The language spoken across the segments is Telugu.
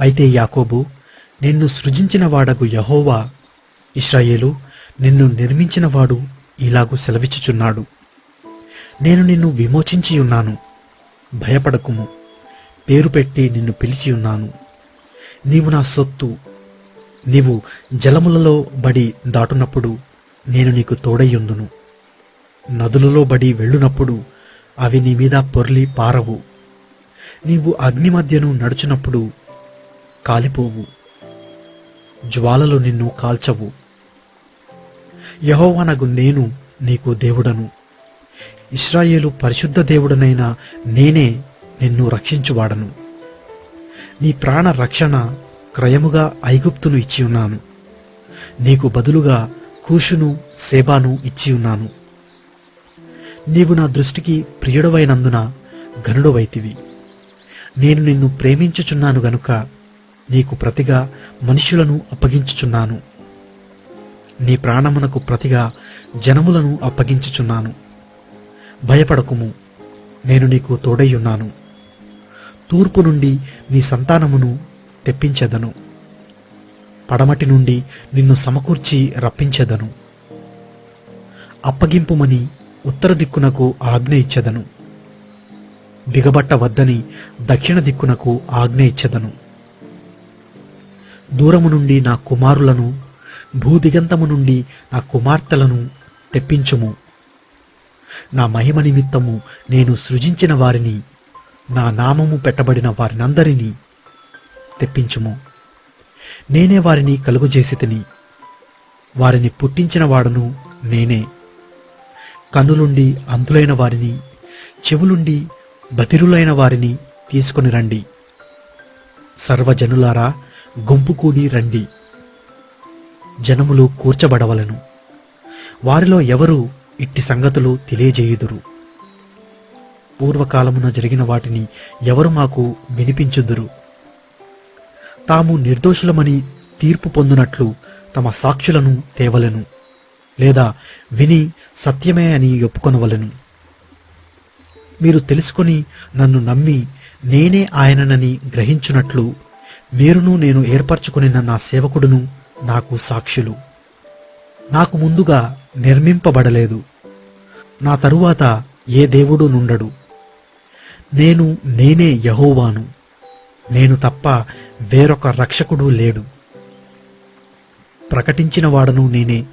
అయితే యాకోబు నిన్ను సృజించిన వాడగు యహోవా. ఇస్రాయేలు నిన్ను నిర్మించినవాడు ఇలాగూ సెలవిచ్చుచున్నాడు. నేను నిన్ను విమోచించి ఉన్నాను. భయపడకుము. పేరు పెట్టి నిన్ను పిలిచి ఉన్నాను. నీవు నా సొత్తు. నీవు జలములలో బడి దాటునప్పుడు నేను నీకు తోడయ్యుందును. నదులలో బడి వెళ్ళునప్పుడు అవి నీ మీద పొర్లి పారవు. నీవు అగ్ని మధ్యను నడుచునప్పుడు కాలిపోవు. జ్వాలలు నిన్ను కాల్చవు. యహోవనగు నేను నీకు దేవుడను. ఇస్రాయేలు పరిశుద్ధ దేవుడనైన నేనే నిన్ను రక్షించువాడను. నీ ప్రాణ రక్షణ క్రయముగా ఐగుప్తును ఇచ్చి ఉన్నాను. నీకు బదులుగా కూషును సేబాను ఇచ్చి ఉన్నాను. నీవు నా దృష్టికి ప్రియుడవైనందున ఘనుడవైతివి. నేను నిన్ను ప్రేమించుచున్నాను గనుక నీకు ప్రతిగా మనుషులను అప్పగించుచున్నాను. నీ ప్రాణమునకు ప్రతిగా జనములను అప్పగించుచున్నాను. భయపడకుము నేను నీకు తోడయ్యున్నాను. తూర్పు నుండి నీ సంతానమును తెప్పించెదను. పడమటి నుండి నిన్ను సమకూర్చి రప్పించెదను. అప్పగింపుమని ఉత్తర దిక్కునకు ఆజ్ఞ ఇచ్చెదను. బిగబట్ట వద్దని దక్షిణ దిక్కునకు ఆజ్ఞ ఇచ్చెదను. దూరము నుండి నా కుమారులను భూదిగంతము నుండి నా కుమార్తెలను తెప్పించుము. నా మహిమ నిమిత్తము నేను సృజించిన వారిని నా నామము పెట్టబడిన వారినందరినీ తెప్పించుము. నేనే వారిని కలుగుజేసి తిని వారిని పుట్టించిన వాడను నేనే. కన్నులుండి అంతులైన వారిని చెవులుండి బతిరులైన వారిని తీసుకుని రండి. సర్వజనులారా గుంపుకూడి రండి. జనములు కూర్చబడవలను. వారిలో ఎవరు ఇట్టి సంగతులు తెలియజేయుదురు? పూర్వకాలమున జరిగిన వాటిని ఎవరు మాకు వినిపించుదురు? తాము నిర్దోషులమని తీర్పు పొందునట్లు తమ సాక్షులను తేవలెను లేదా విని సత్యమే అని ఒప్పుకొనవలను. మీరు తెలుసుకొని నన్ను నమ్మి నేనే ఆయననని గ్రహించునట్లు మీరును నేను ఏర్పరచుకునిన నా సేవకుడును నాకు సాక్షులు. నాకు ముందుగా నిర్మింపబడలేదు. నా తరువాత ఏ దేవుడు నుండడు. నేను నేనే యహోవాను. నేను తప్ప వేరొక రక్షకుడు లేడు. ప్రకటించిన వాడను నేనే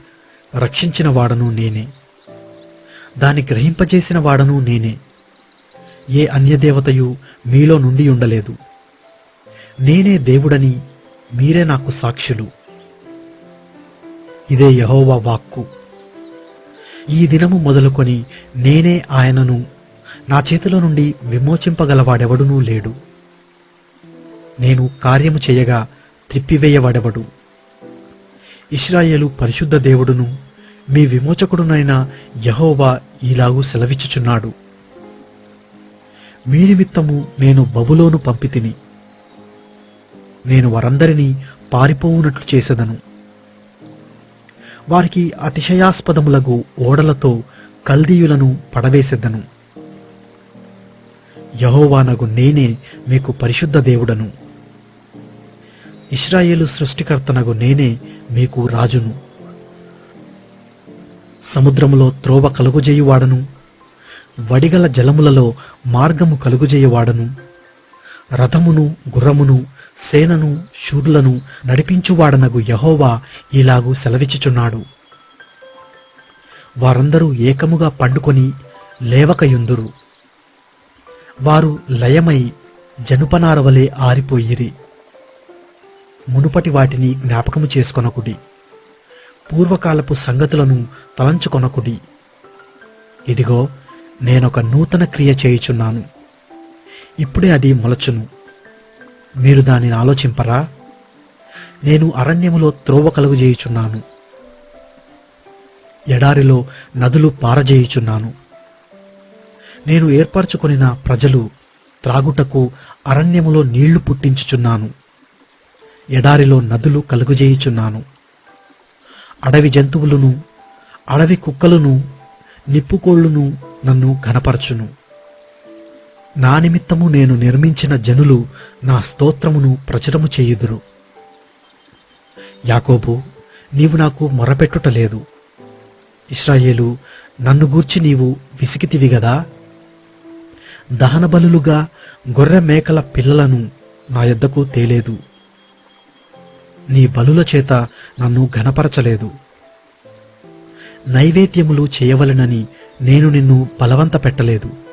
రక్షించిన వాడను నేనే. దాన్ని గ్రహింపజేసిన వాడను నేనే. ఏ అన్యదేవతయు మీలో నుండి ఉండలేదు. నేనే దేవుడని మీరే నాకు సాక్షులు. ఇదే యహోవా వాక్కు. ఈ దినము మొదలుకొని నేనే ఆయనను నా చేతిలో నుండి విమోచింపగలవాడెవడునూ లేడు. నేను కార్యము చేయగా త్రిప్పివేయవాడెవడు ఇస్రాయేలు పరిశుద్ధ దేవుడును మీ విమోచకుడునైన యహోవా ఇలాగూ సెలవిచ్చుచున్నాడు. మీ నిమిత్తము నేను బబులోను పంపితిని. నేను వారందరినీ పారిపోవునట్లు చేసేదను. వారికి అతిశయాస్పదములగు ఓడలతో కల్దీయులను పడవేసేదను. యహోవానగు నేనే మీకు పరిశుద్ధ దేవుడను. ఇస్రాయేలు సృష్టికర్తనగు నేనే మీకు రాజును. సముద్రములో త్రోవ కలుగుజేయువాడను వడిగల జలములలో మార్గము కలుగుజేయువాడను. రథమును గుర్రమును సేనను శూర్లను నడిపించువాడనగు యహోవా ఇలాగూ సెలవిచ్చుచున్నాడు. వారందరూ ఏకముగా పండుకొని లేవకయుందురు. వారు లయమై జనుపనారవలే ఆరిపోయిరి. మునుపటి వాటిని జ్ఞాపకము చేసుకొనకుడి. పూర్వకాలపు సంగతులను తలంచుకొనకుడి. ఇదిగో నేనొక నూతన క్రియ చేయుచున్నాను. ఇప్పుడే అది మొలచును. మీరు దానిని ఆలోచింపరా? నేను అరణ్యములో త్రోవ కలుగుజేయుచున్నాను ఎడారిలో నదులు పారజేయుచున్నాను. నేను ఏర్పరచుకొనిన ప్రజలు త్రాగుటకు అరణ్యములో నీళ్ళు పుట్టించుచున్నాను. ఎడారిలో నదులు కలుగుజేయుచున్నాను అడవి జంతువులను అడవి కుక్కలను నిప్పుకోళ్ళును నన్ను ఘనపరచును. నా నిమిత్తము నేను నిర్మించిన జనులు నా స్తోత్రమును ప్రచురము చేయుదురు. యాకోబు నీవు నాకు మొరపెట్టుట లేదు. ఇస్రాయేలు నన్ను గూర్చి నీవు విసిగితివి గదా? దహన బలులుగా గొర్రె మేకల పిల్లలను నా యొద్దకు తేలేదు. నీ బలుల చేత నన్ను ఘనపరచలేదు. నైవేద్యములు చేయవలెనని నేను నిన్ను బలవంత పెట్టలేదు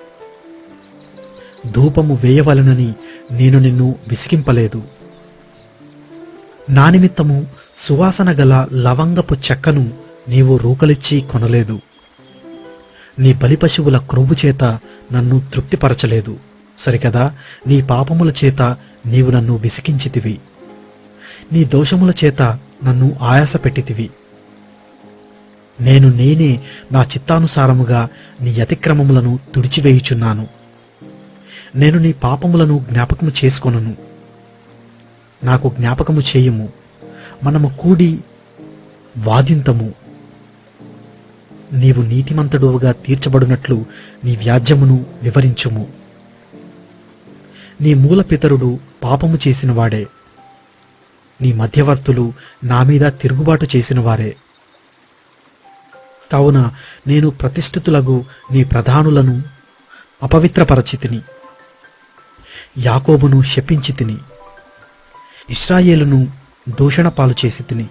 ధూపము వేయవలెనని నేను నిన్ను విసిగింపలేదు. నా నిమిత్తము సువాసన గల లవంగపు చెక్కను నీవు రూకలిచ్చి కొనలేదు. నీ బలి పశువుల క్రొవ్వు చేత నన్ను తృప్తిపరచలేదు. సరికదా నీ పాపముల చేత నీవు నన్ను విసికించితివి నీ దోషముల చేత నన్ను ఆయాసపెట్టితివి. నేను నేనే నా చిత్తానుసారముగా నీ అతిక్రమములను తుడిచివేయుచున్నాను. నేను నీ పాపములను జ్ఞాపకము చేసుకొనను. నాకు జ్ఞాపకము చేయము. మనము కూడి వాదింతము. నీవు నీతిమంతుడువుగా తీర్చబడినట్లు నీ వ్యాజ్యమును వివరించుము. నీ మూల పితరుడు పాపము చేసిన వాడే నీ మధ్యవర్తులు నా మీద తిరుగుబాటు చేసిన వారే కావున నేను ప్రతిష్ఠితులగు నీ ప్రధానులను అపవిత్రపరచితిని. యాకోబును శపించి తిని ఇస్రాయేలును దూషణ పాలు చేసి తిని.